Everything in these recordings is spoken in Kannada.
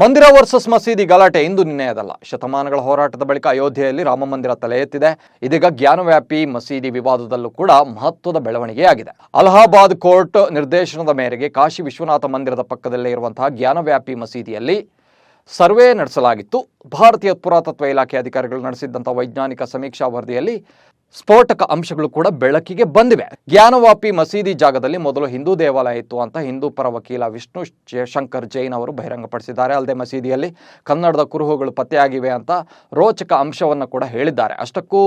ಮಂದಿರ ವರ್ಸಸ್ ಮಸೀದಿ ಗಲಾಟೆ ಇಂದು ನಿನ್ನೆಯದಲ್ಲ. ಶತಮಾನಗಳ ಹೋರಾಟದ ಬಳಿಕ ಅಯೋಧ್ಯೆಯಲ್ಲಿ ರಾಮ ಮಂದಿರ ತಲೆ ಎತ್ತಿದೆ. ಇದೀಗ ಜ್ಞಾನವ್ಯಾಪಿ ಮಸೀದಿ ವಿವಾದದಲ್ಲೂ ಕೂಡ ಮಹತ್ವದ ಬೆಳವಣಿಗೆಯಾಗಿದೆ. ಅಲಹಾಬಾದ್ ಕೋರ್ಟ್ ನಿರ್ದೇಶನದ ಮೇರೆಗೆ ಕಾಶಿ ವಿಶ್ವನಾಥ ಮಂದಿರದ ಪಕ್ಕದಲ್ಲೇ ಇರುವಂತಹ ಜ್ಞಾನವ್ಯಾಪಿ ಮಸೀದಿಯಲ್ಲಿ ಸರ್ವೆ ನಡೆಸಲಾಗಿತ್ತು. ಭಾರತೀಯ ಪುರಾತತ್ವ ಇಲಾಖೆ ಅಧಿಕಾರಿಗಳು ನಡೆಸಿದ್ದಂಥ ವೈಜ್ಞಾನಿಕ ಸಮೀಕ್ಷಾ ವರದಿಯಲ್ಲಿ ಸ್ಫೋಟಕ ಅಂಶಗಳು ಕೂಡ ಬೆಳಕಿಗೆ ಬಂದಿವೆ. ಜ್ಞಾನವಾಪಿ ಮಸೀದಿ ಜಾಗದಲ್ಲಿ ಮೊದಲು ಹಿಂದೂ ದೇವಾಲಯ ಇತ್ತು ಅಂತ ಹಿಂದೂ ಪರ ವಕೀಲ ವಿಷ್ಣು ಶಂಕರ್ ಜೈನ್ ಅವರು ಬಹಿರಂಗಪಡಿಸಿದ್ದಾರೆ. ಅಲ್ಲದೆ ಮಸೀದಿಯಲ್ಲಿ ಕನ್ನಡದ ಕುರುಹುಗಳು ಪತ್ತೆಯಾಗಿವೆ ಅಂತ ರೋಚಕ ಅಂಶವನ್ನು ಕೂಡ ಹೇಳಿದ್ದಾರೆ. ಅಷ್ಟಕ್ಕೂ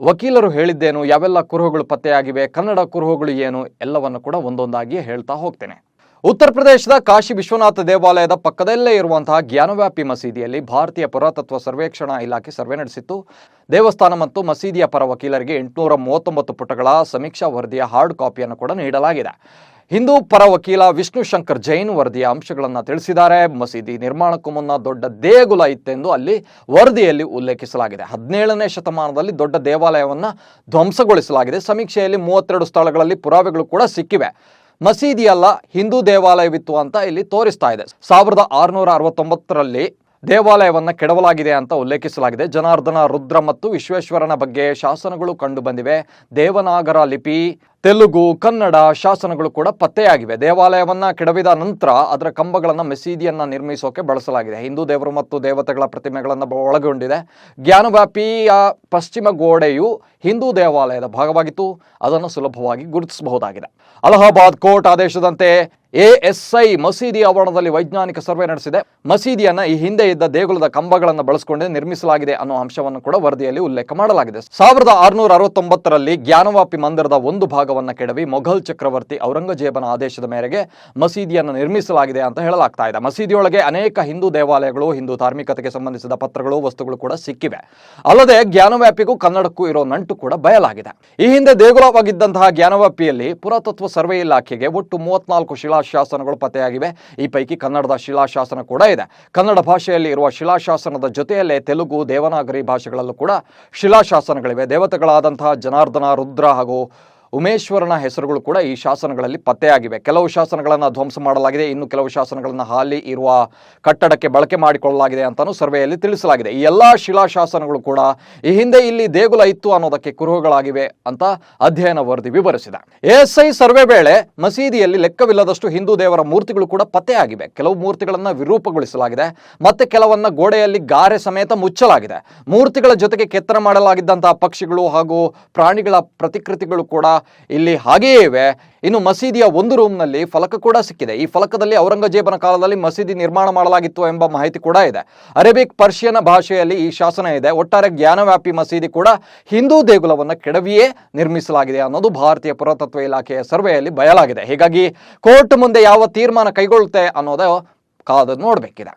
ವಕೀಲರು ಹೇಳಿದ್ದೇನು, ಯಾವೆಲ್ಲ ಕುರುಹುಗಳು ಪತ್ತೆಯಾಗಿವೆ, ಕನ್ನಡ ಕುರುಹುಗಳು ಏನು, ಎಲ್ಲವನ್ನು ಕೂಡ ಒಂದೊಂದಾಗಿ ಹೇಳ್ತಾ ಹೋಗ್ತೇನೆ. ಉತ್ತರ ಪ್ರದೇಶದ ಕಾಶಿ ವಿಶ್ವನಾಥ ದೇವಾಲಯದ ಪಕ್ಕದಲ್ಲೇ ಇರುವಂತಹ ಜ್ಞಾನವ್ಯಾಪಿ ಮಸೀದಿಯಲ್ಲಿ ಭಾರತೀಯ ಪುರಾತತ್ವ ಸರ್ವೇಕ್ಷಣಾ ಇಲಾಖೆ ಸರ್ವೆ ನಡೆಸಿತ್ತು. ದೇವಸ್ಥಾನ ಮತ್ತು ಮಸೀದಿಯ ಪರ ವಕೀಲರಿಗೆ ಎಂಟುನೂರ ಮೂವತ್ತೊಂಬತ್ತು ಪುಟಗಳ ಸಮೀಕ್ಷಾ ವರದಿಯ ಹಾರ್ಡ್ ಕಾಪಿಯನ್ನು ಕೂಡ ನೀಡಲಾಗಿದೆ. ಹಿಂದೂ ಪರ ವಕೀಲ ವಿಷ್ಣು ಶಂಕರ್ ಜೈನ್ ವರದಿಯ ಅಂಶಗಳನ್ನು ತಿಳಿಸಿದ್ದಾರೆ. ಮಸೀದಿ ನಿರ್ಮಾಣಕ್ಕೂ ಮುನ್ನ ದೊಡ್ಡ ದೇಗುಲ ಇತ್ತೆಂದು ಅಲ್ಲಿ ವರದಿಯಲ್ಲಿ ಉಲ್ಲೇಖಿಸಲಾಗಿದೆ. ಹದಿನೇಳನೇ ಶತಮಾನದಲ್ಲಿ ದೊಡ್ಡ ದೇವಾಲಯವನ್ನು ಧ್ವಂಸಗೊಳಿಸಲಾಗಿದೆ. ಸಮೀಕ್ಷೆಯಲ್ಲಿ ಮೂವತ್ತೆರಡು ಸ್ಥಳಗಳಲ್ಲಿ ಪುರಾವೆಗಳು ಕೂಡ ಸಿಕ್ಕಿವೆ. ಮಸೀದಿಯಲ್ಲ ಹಿಂದೂ ದೇವಾಲಯವಿತ್ತು ಅಂತ ಇಲ್ಲಿ ತೋರಿಸ್ತಾ ಇದೆ. ಸಾವಿರದ ಆರುನೂರ ಅರವತ್ತೊಂಬತ್ತರಲ್ಲಿ ದೇವಾಲಯವನ್ನ ಕೆಡವಲಾಗಿದೆ ಅಂತ ಉಲ್ಲೇಖಿಸಲಾಗಿದೆ. ಜನಾರ್ದನ, ರುದ್ರ ಮತ್ತು ವಿಶ್ವೇಶ್ವರನ ಬಗ್ಗೆ ಶಾಸನಗಳು ಕಂಡು ಬಂದಿವೆ ದೇವನಾಗರ ಲಿಪಿ, ತೆಲುಗು, ಕನ್ನಡ ಶಾಸನಗಳು ಕೂಡ ಪತ್ತೆಯಾಗಿವೆ. ದೇವಾಲಯವನ್ನ ಕೆಡವಿದ ನಂತರ ಅದರ ಕಂಬಗಳನ್ನು ಮಸೀದಿಯನ್ನು ನಿರ್ಮಿಸೋಕೆ ಬಳಸಲಾಗಿದೆ. ಹಿಂದೂ ದೇವರು ಮತ್ತು ದೇವತೆಗಳ ಪ್ರತಿಮೆಗಳನ್ನು ಒಳಗೊಂಡಿದೆ. ಜ್ಞಾನವ್ಯಾಪಿಯ ಪಶ್ಚಿಮ ಗೋಡೆಯು ಹಿಂದೂ ದೇವಾಲಯದ ಭಾಗವಾಗಿತ್ತು. ಅದನ್ನು ಸುಲಭವಾಗಿ ಗುರುತಿಸಬಹುದಾಗಿದೆ. ಅಲಹಾಬಾದ್ ಕೋರ್ಟ್ ಆದೇಶದಂತೆ ಎಎಸ್ಐ ಮಸೀದಿ ಆವರಣದಲ್ಲಿ ವೈಜ್ಞಾನಿಕ ಸರ್ವೆ ನಡೆಸಿದೆ. ಮಸೀದಿಯನ್ನ ಈ ಹಿಂದೆ ಇದ್ದ ದೇಗುಲದ ಕಂಬಗಳನ್ನು ಬಳಸಿಕೊಂಡೇ ನಿರ್ಮಿಸಲಾಗಿದೆ ಅನ್ನೋ ಅಂಶವನ್ನು ಕೂಡ ವರದಿಯಲ್ಲಿ ಉಲ್ಲೇಖ ಮಾಡಲಾಗಿದೆ. ಸಾವಿರದ ಆರುನೂರ ಅರವತ್ತೊಂಬತ್ತರಲ್ಲಿ ಜ್ಞಾನವಾಪಿ ಮಂದಿರದ ಒಂದು ಭಾಗವನ್ನು ಕೆಡವಿ ಮೊಘಲ್ ಚಕ್ರವರ್ತಿ ಔರಂಗಜೇಬನ ಆದೇಶದ ಮೇರೆಗೆ ಮಸೀದಿಯನ್ನು ನಿರ್ಮಿಸಲಾಗಿದೆ ಅಂತ ಹೇಳಲಾಗ್ತಾ ಇದೆ. ಮಸೀದಿಯೊಳಗೆ ಅನೇಕ ಹಿಂದೂ ದೇವಾಲಯಗಳು, ಹಿಂದೂ ಧಾರ್ಮಿಕತೆಗೆ ಸಂಬಂಧಿಸಿದ ಪತ್ರಗಳು, ವಸ್ತುಗಳು ಕೂಡ ಸಿಕ್ಕಿವೆ. ಅಲ್ಲದೆ ಜ್ಞಾನವ್ಯಾಪಿಗೂ ಕನ್ನಡಕ್ಕೂ ಇರೋ ನಂಟು ಕೂಡ ಬಯಲಾಗಿದೆ. ಈ ಹಿಂದೆ ದೇಗುಲವಾಗಿದ್ದಂತಹ ಜ್ಞಾನವ್ಯಾಪಿಯಲ್ಲಿ ಪುರಾತತ್ವ ಸರ್ವೆ ಇಲಾಖೆಗೆ ಒಟ್ಟು ಮೂವತ್ನಾಲ್ಕು ಶಿಲಾಶಾಸನಗಳು ಪತ್ತೆಯಾಗಿವೆ. ಈ ಪೈಕಿ ಕನ್ನಡದ ಶಿಲಾಶಾಸನ ಕೂಡ ಇದೆ. ಕನ್ನಡ ಭಾಷೆಯಲ್ಲಿ ಇರುವ ಶಿಲಾಶಾಸನದ ಜೊತೆಯಲ್ಲೇ ತೆಲುಗು, ದೇವನಾಗರಿ ಭಾಷೆಗಳಲ್ಲೂ ಕೂಡ ಶಿಲಾಶಾಸನಗಳಿವೆ. ದೇವತೆಗಳಾದಂತಹ ಜನಾರ್ದನ, ರುದ್ರ ಹಾಗೂ ಉಮೇಶ್ವರನ ಹೆಸರುಗಳು ಕೂಡ ಈ ಶಾಸನಗಳಲ್ಲಿ ಪತ್ತೆಯಾಗಿವೆ. ಕೆಲವು ಶಾಸನಗಳನ್ನು ಧ್ವಂಸ ಮಾಡಲಾಗಿದೆ, ಇನ್ನು ಕೆಲವು ಶಾಸನಗಳನ್ನು ಹಾಲಿ ಇರುವ ಕಟ್ಟಡಕ್ಕೆ ಬಳಕೆ ಮಾಡಿಕೊಳ್ಳಲಾಗಿದೆ ಅಂತಾನು ಸರ್ವೆಯಲ್ಲಿ ತಿಳಿಸಲಾಗಿದೆ. ಈ ಎಲ್ಲ ಶಿಲಾಶಾಸನಗಳು ಕೂಡ ಈ ಹಿಂದೆ ಇಲ್ಲಿ ದೇಗುಲ ಇತ್ತು ಅನ್ನೋದಕ್ಕೆ ಕುರುಹುಗಳಾಗಿವೆ ಅಂತ ಅಧ್ಯಯನ ವರದಿ ವಿವರಿಸಿದೆ. ಎಎಸ್ಐ ಸರ್ವೆ ವೇಳೆ ಮಸೀದಿಯಲ್ಲಿ ಲೆಕ್ಕವಿಲ್ಲದಷ್ಟು ಹಿಂದೂ ದೇವರ ಮೂರ್ತಿಗಳು ಕೂಡ ಪತ್ತೆಯಾಗಿವೆ. ಕೆಲವು ಮೂರ್ತಿಗಳನ್ನು ವಿರೂಪಗೊಳಿಸಲಾಗಿದೆ, ಮತ್ತೆ ಕೆಲವನ್ನ ಗೋಡೆಯಲ್ಲಿ ಗಾರೆ ಸಮೇತ ಮುಚ್ಚಲಾಗಿದೆ. ಮೂರ್ತಿಗಳ ಜೊತೆಗೆ ಕೆತ್ತನೆ ಮಾಡಲಾಗಿದ್ದಂತಹ ಪಕ್ಷಿಗಳು ಹಾಗೂ ಪ್ರಾಣಿಗಳ ಪ್ರತಿಕೃತಿಗಳು ಕೂಡ ಇಲ್ಲಿ ಹಾಗೆಯೇ ಇವೆ. ಇನ್ನು ಮಸೀದಿಯ ಒಂದು ರೂಮ್ನಲ್ಲಿ ಫಲಕ ಕೂಡ ಸಿಕ್ಕಿದೆ. ಈ ಫಲಕದಲ್ಲಿ ಔರಂಗಜೇಬನ ಕಾಲದಲ್ಲಿ ಮಸೀದಿ ನಿರ್ಮಾಣ ಮಾಡಲಾಗಿತ್ತು ಎಂಬ ಮಾಹಿತಿ ಕೂಡ ಇದೆ. ಅರೇಬಿಕ್ ಪರ್ಷಿಯನ್ ಭಾಷೆಯಲ್ಲಿ ಈ ಶಾಸನ ಇದೆ. ಒಟ್ಟಾರೆ ಜ್ಞಾನವ್ಯಾಪಿ ಮಸೀದಿ ಕೂಡ ಹಿಂದೂ ದೇಗುಲವನ್ನು ಕೆಡವಿಯೇ ನಿರ್ಮಿಸಲಾಗಿದೆ ಅನ್ನೋದು ಭಾರತೀಯ ಪುರಾತತ್ವ ಇಲಾಖೆಯ ಸರ್ವೆಯಲ್ಲಿ ಬಯಲಾಗಿದೆ. ಹೀಗಾಗಿ ಕೋರ್ಟ್ ಮುಂದೆ ಯಾವ ತೀರ್ಮಾನ ಕೈಗೊಳ್ಳುತ್ತೆ ಅನ್ನೋದು ಕಾದು ನೋಡಬೇಕಿದೆ.